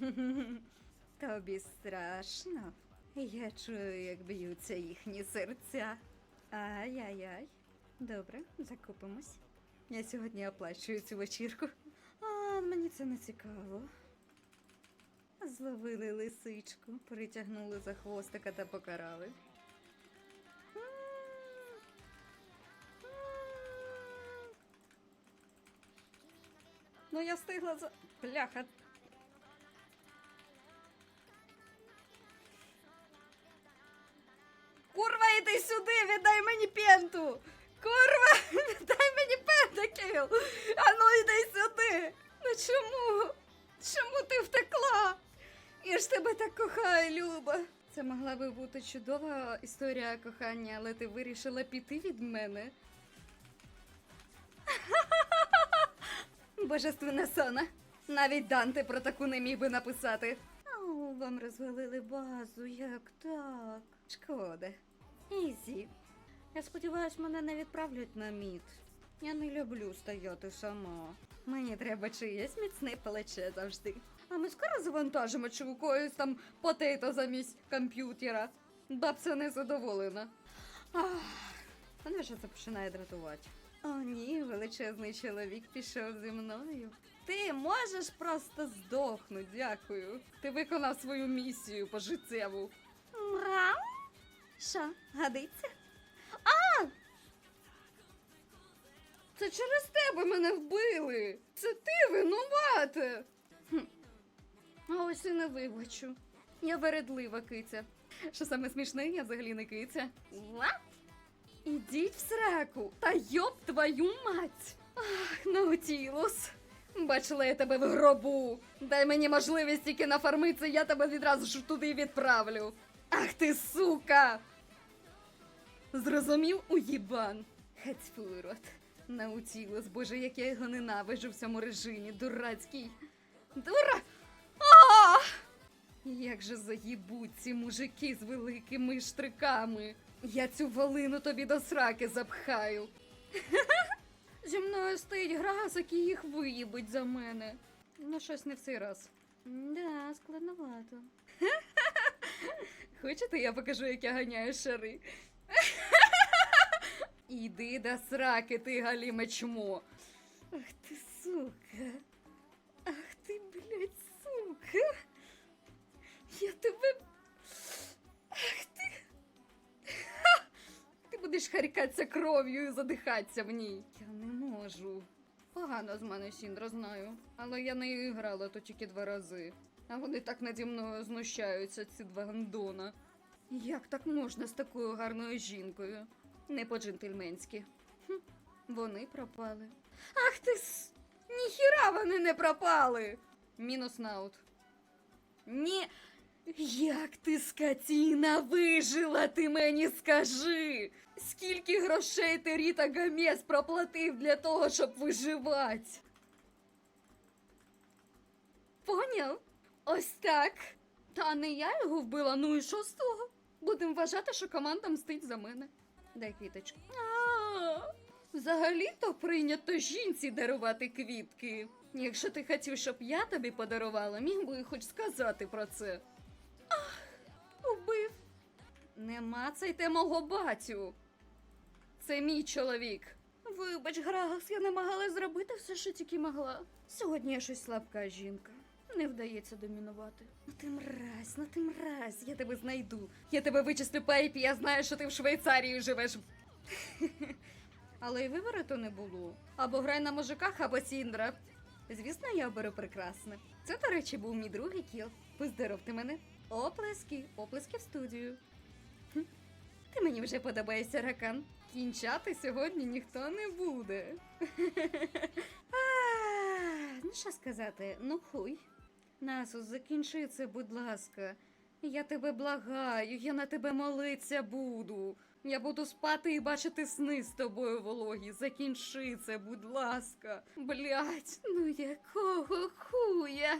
Тобі страшно. Я чую, як б'ються їхні серця. Ай-яй-яй. Добре, закупимось. Я сьогодні оплачую цю вечірку. А мені це не цікаво. Зловили лисичку, притягнули за хвостика та покарали. Ну, я встигла за. Бляха. Сюди, віддай мені пенту! Курва, віддай мені пентакіл! А ну йди сюди! Ну чому? Чому ти втекла? Я ж тебе так кохаю, Люба. Це могла би бути чудова історія кохання, але ти вирішила піти від мене. Божественна сона. Навіть Данте про таку не міг би написати. О, вам розвалили базу, як так? Шкода. Ізі. Я сподіваюсь, мене не відправлять на мід. Я не люблю стояти сама. Мені треба чиєсь міцне плече завжди. А ми скоро завантажимо когось там потейто замість комп'ютера. Бабця не задоволена. Ах, мене вже це починає дратувати. О, ні, величезний чоловік пішов зі мною. Ти можеш просто здохнути, дякую. Ти виконав свою місію пожиттєву. Мрам? Що, годиться? А! Це через тебе мене вбили. Це ти винувата. А ось і не вибачу. Я вередлива киця. Що саме смішне, я взагалі не киця. Ла? Ідіть в сраку, та йоб твою мать! Ах, Наутілус. Бачила я тебе в гробу. Дай мені можливість тільки нафармитися, я тебе відразу ж туди відправлю. Ах ти сука! Зрозумів уїбан. Хацьфурот. Наутілус, боже, як я його ненавиджу в цьому режимі, дурацький. Дура! А! Як же заїбуть ці мужики з великими штриками. Я цю волину тобі до сраки запхаю. Зі мною стоїть грас, який їх виїбить за мене. Ну, щось не в цей раз. Да, складновато. Хочете, я покажу, як я ганяю шари? Іди до сраки, ти галіме чмо. Ах ти сука. Ах ти, блядь, сука. Я тебе. Ах ти. Ха! Ти будеш харкатися кров'ю і задихатися в ній. Я не можу. Погано з мене Сіндра знаю, але я не грала то тільки два рази. А вони так наді мною знущаються, ці два гандона. Як так можна з такою гарною жінкою? Не по-джентльменськи. Вони пропали. Ах ти с... Ніхіра вони не пропали! Мінус наут. Ні. Як ти, скотіна, вижила, ти мені скажи? Скільки грошей ти Ріта Гамес проплатив для того, щоб виживати? Поняв? Ось так. Та не я його вбила, ну і що з того? Будемо вважати, що команда мстить за мене. Дай квіточку. Взагалі-то прийнято жінці дарувати квітки. Якщо ти хотів, щоб я тобі подарувала, міг би хоч сказати про це. Ах, убив. Не мацайте мого батю. Це мій чоловік. Вибач, Грагас, я намагалась зробити все, що тільки могла. Сьогодні я щось слабка жінка. Не вдається домінувати. Ну ти мразь, ну ти мразь, я тебе знайду. Я тебе вичислю по я знаю, що ти в Швейцарії живеш. Але й вибору то не було. Або грай на мужиках, або Сіндра. Звісно, я оберу прекрасне. Це, до речі, був мій другий кіл. Поздоровте мене. Оплески, оплески в студію. Ти мені вже подобаєшся, ракан. Кінчати сьогодні ніхто не буде. Ну, що сказати, ну хуй. Насус, закінчи це, будь ласка. Я тебе благаю, я на тебе молиться буду. Я буду спати і бачити сни з тобою вологі. Закінчи це, будь ласка. Блять, ну якого хуя?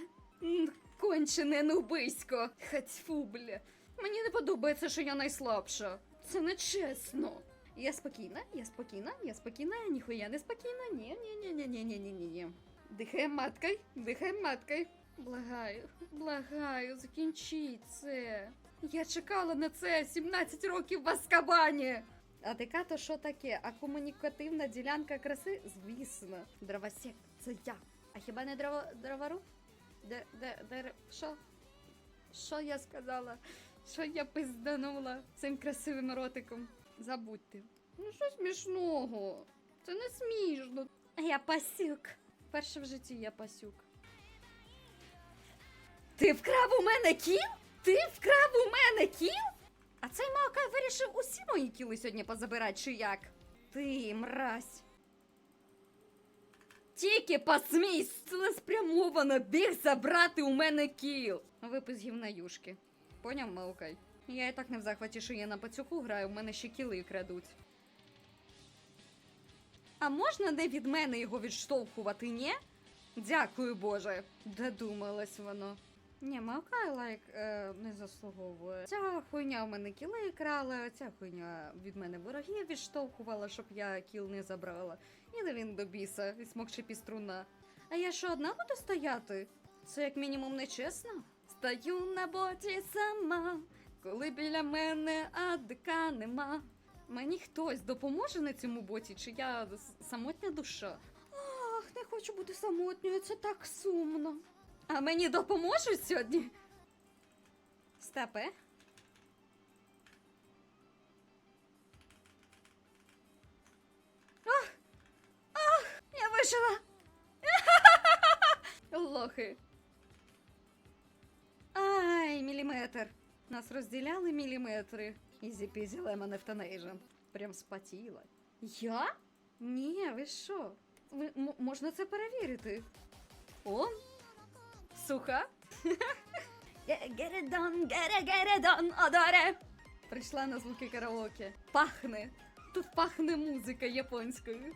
Кончене нубисько. Хацьфу, бля. Мені не подобається, що я найслабша. Це не чесно. Я спокійна, я спокійна, я спокійна, ніхуя не спокійна. Ні, ні, ні, ні, ні, ні, ні, ні. Дихаємо маткою, дихаємо маткою. Благаю, благаю, закінчіть це. Я чекала на це 17 років в Аскабані. А дека то що таке? А комунікативна ділянка краси? Звісно. Дровосек, це я. А хіба не дрово, дроворуб? Де, де, де, що? Що я сказала? Що я пизданула цим красивим ротиком? Забудьте. Ну що смішного? Це не смішно. А я пасюк. Перше в житті я пасюк. Ти вкрав у мене кіл? Ти вкрав у мене кіл? А цей Маока вирішив усі мої кіли сьогодні позабирати, чи як? Ти, мразь. Тільки посмій цілеспрямовано біг забрати у мене кіл. Випис гівна юшки. Поняв, Маукай? Я і так не в захваті, що я на пацюку граю, в мене ще кіли крадуть. А можна не від мене його відштовхувати, ні? Дякую, Боже. Додумалось воно. Ні, Маокай лайк е, не заслуговує. Ця хуйня в мене кіли крала, ця хуйня від мене ворогів відштовхувала, щоб я кіл не забрала. Іде він до біса, від смокче піструна. А я що одна буду стояти? Це як мінімум нечесно. Стою на боті сама, коли біля мене адика нема. Мені хтось допоможе на цьому боті, чи я самотня душа? Ах, не хочу бути самотньою, це так сумно. А мені допоможуть сьогодні? Степе? Ах! Ах! Я вижила! Лохи. Ай, міліметр. Нас розділяли міліметри. Ізі пізі лемон ефтанейжен. Прям спотіла. Я? Ні, ви що? Ви, можна це перевірити. О, суха. Гередон, done, одоре. Прийшла на звуки караоке. Пахне. Тут пахне музика японською.